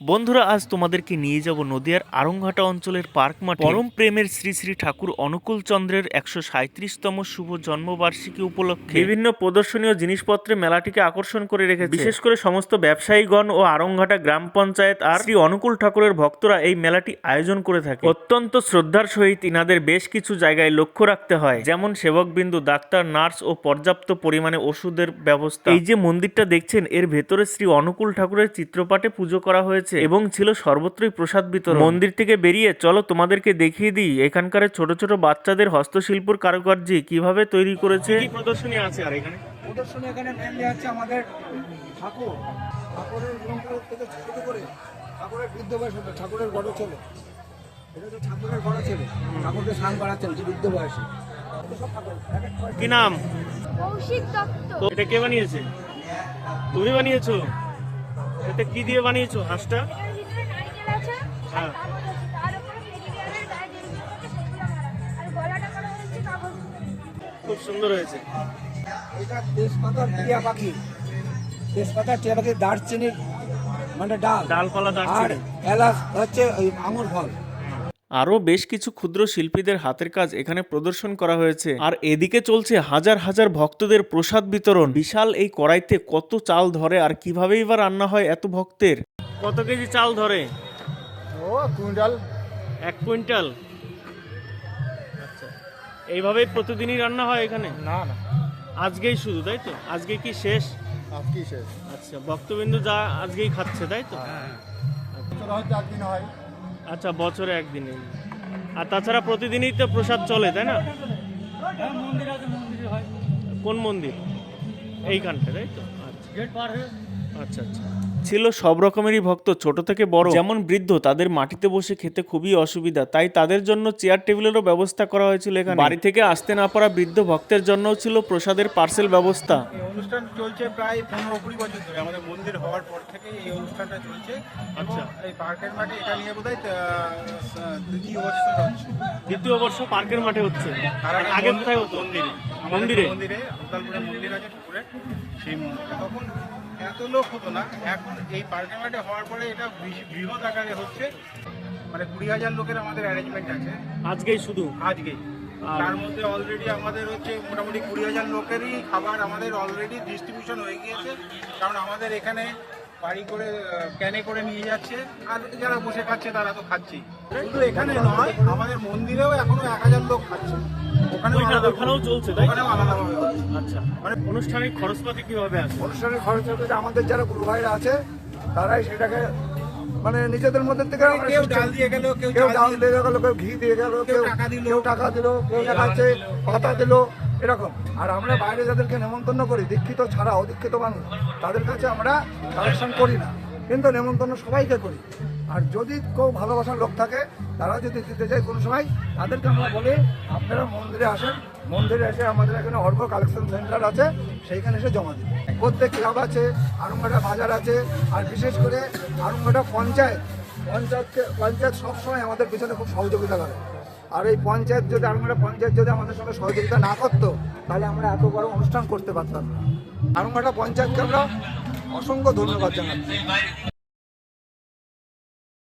বন্ধুরা আজ তোমাদেরকে নিয়ে যাব নদিয়ার আরংঘাটা অঞ্চলের পার্ক মাঠে। পরম প্রেমের শ্রী শ্রী ঠাকুর অনুকূল চন্দ্রের একশো সাঁত্রিশতম শুভ জন্মবার্ষিকী উপলক্ষে বিভিন্ন প্রদর্শনীয় জিনিসপত্রে মেলাটিকে আকর্ষণ করে রেখেছে। বিশেষ করে সমস্ত ব্যবসায়ীগণ ও আরংঘাটা গ্রাম পঞ্চায়েত আর শ্রী অনুকূল ঠাকুরের ভক্তরা এই মেলাটি আয়োজন করে থাকে। অত্যন্ত শ্রদ্ধার সহিত ইনাদের বেশ কিছু জায়গায় লক্ষ্য রাখতে হয়। যেমন সেবকবিন্দু ডাক্তার নার্স ও পর্যাপ্ত পরিমাণে ওষুধের ব্যবস্থা। এই যে মন্দিরটা দেখছেন এর ভেতরে শ্রী অনুকূল ঠাকুরের চিত্রপাটে পুজো করা হয়েছে। এবং ছিল সর্বত্রই প্রসাদ বিতরণ। মন্দির থেকে বেরিয়ে চলো তোমাদেরকে দেখিয়ে দিই এখানকার ছোট ছোট বাচ্চাদের হস্তশিল্পর কারুকার্য কীভাবে তৈরি করেছে? কি প্রদর্শনী আছে আর এখানে? প্রদর্শনী এখানে মেনলি হচ্ছে আমাদের ঠাকুর। ঠাকুরের থেকে শুরু করে ঠাকুরের বৃদ্ধ বয়স ঠাকুরের বড় ছেলে। এটা হচ্ছে ঠাকুরের বড় ছেলে। ঠাকুরকে স্নান করাচ্ছেন যে বৃদ্ধ বয়সে। কি নাম? কৌশিক দত্ত। এটা কে বানিয়েছে? তুমি বানিয়েছো? এটা কি দিয়ে বানিয়েছো? হাঁসটা? হ্যাঁ। খুব সুন্দর হয়েছে। এটা তেজপাতার টিয়া পাখি। তেজপাতার টিয়া দারচিনির মানে ডাল। ডালপালা আর এলাচ হচ্ছে ওই আঙুর ফল। আরও বেশ কিছু ক্ষুদ্র শিল্পীদের হাতের কাজ এখানে প্রদর্শন করা হয়েছে। আর এদিকে চলছে হাজার হাজার ভক্তদের প্রসাদ বিতরণ। বিশাল এই কড়াইতে কত চাল ধরে আর কিভাবেই বা রান্না হয় এত ভক্তের? কত কেজি চাল ধরে? ও কুইন্টাল। এক কুইন্টাল? আচ্ছা এইভাবেই প্রতিদিনই রান্না হয় এখানে? না না। আজকেই শুধু তাই তো? আজকে কি শেষ? আজকে শেষ। আচ্ছা ভক্তবিন্দু যা আজকেই খাচ্ছে তাই তো? হয়তো একদিন হয়। আচ্ছা বছরে একদিনে। আর তাছাড়া প্রতিদিনই তো প্রসাদ চলে তাই না? কোন মন্দির? এইখানটা তাই তো? আচ্ছা। আচ্ছা আচ্ছা। ছিল সব রকমেরই ভক্ত ছোট থেকে বড়। যেমন বৃদ্ধ তাদের মাটিতে বসে খেতে খুবই অসুবিধা। তাই তাদের জন্য চেয়ার টেবিলেরও ব্যবস্থা করা হয়েছিল এখানে। বাড়ি থেকে আসতে না পারা বৃদ্ধ ভক্তের জন্যও ছিল প্রসাদের পার্সেল ব্যবস্থা। অনুষ্ঠান চলছে প্রায় পনেরো কুড়ি বছর ধরে। আমাদের মন্দির হওয়ার পর থেকে এই অনুষ্ঠানটা চলছে। আচ্ছা। এই পার্কের মাঠে এটা নিয়ে বোধ দ্বিতীয় হচ্ছে। দ্বিতীয় বর্ষ পার্কের মাঠে হচ্ছে। তার আগে আগে কোথায় হতো? মন্দিরে। মন্দিরে? আমাদের মন্দিরে মন্দির আছে ঠাকুরের। সেই মন্দিরে। তখন এত লোক হতো না। এখন এই পার্কের মাঠে হওয়ার পরে এটা বৃহৎ আকারে হচ্ছে। মানে কুড়ি হাজার লোকের আমাদের অ্যারেঞ্জমেন্ট আছে। আজকেই শুধু? আজকেই। আর- তার মধ্যে অলরেডি আমাদের হচ্ছে মোটামুটি কুড়ি হাজার লোকেরই খাবার আমাদের অলরেডি ডিস্ট্রিবিউশন হয়ে গিয়েছে। কারণ আমাদের এখানে বাড়ি করে ক্যানে করে নিয়ে যাচ্ছে। আর যারা বসে খাচ্ছে তারা তো খাচ্ছেই। শুধু এখানে নয় আমাদের মন্দিরেও এখনও এক হাজার লোক খাচ্ছে। ওখানেও চলছে তাই। আচ্ছা। মানে অনুষ্ঠানের খরচপাতি কীভাবে আসে অনুষ্ঠানের খরচ হচ্ছে আমাদের যারা গুরু ভাইরা আছে তারাই সেটাকে মানে নিজেদের মধ্যে থেকে কেউ ডাল দিয়ে গেল কেউ ডাল দিয়ে গেল কেউ ঘি দিয়ে গেল কেউ কেউ টাকা দিল। কেউ টাকা দিল কেউ দেখাচ্ছে পাতা দিল। এরকম। আর আমরা বাইরে যাদেরকে নেমন্তন্ন করি, দীক্ষিত ছাড়া অদীক্ষিত মানুষ, তাদের কাছে আমরা কালেকশন করি না। কিন্তু নেমন্তন্ন সবাইকে করি। আর যদি কেউ ভালোবাসার লোক থাকে, তারা যদি দিতে চায় কোনো সময়, তাদেরকে আমরা বলি, আপনারা মন্দিরে আসেন। মন্দিরে এসে আমাদের এখানে অর্ঘ কালেকশন সেন্টার আছে, সেইখানে এসে জমা দিন। প্রত্যেক ক্লাব আছে, আরঙ্গাটা বাজার আছে, আর বিশেষ করে আরঙ্গাটা পঞ্চায়েত। পঞ্চায়েতকে, পঞ্চায়েত সবসময় আমাদের পিছনে খুব সহযোগিতা করে। আর এই পঞ্চায়েত যদি আরঙ্গাটা পঞ্চায়েত যদি আমাদের সঙ্গে সহযোগিতা না করতো, তাহলে আমরা এত বড় অনুষ্ঠান করতে পারতাম না। আরঙ্গাটা পঞ্চায়েতকে আমরা অসংখ্য ধন্যবাদ জানাচ্ছি।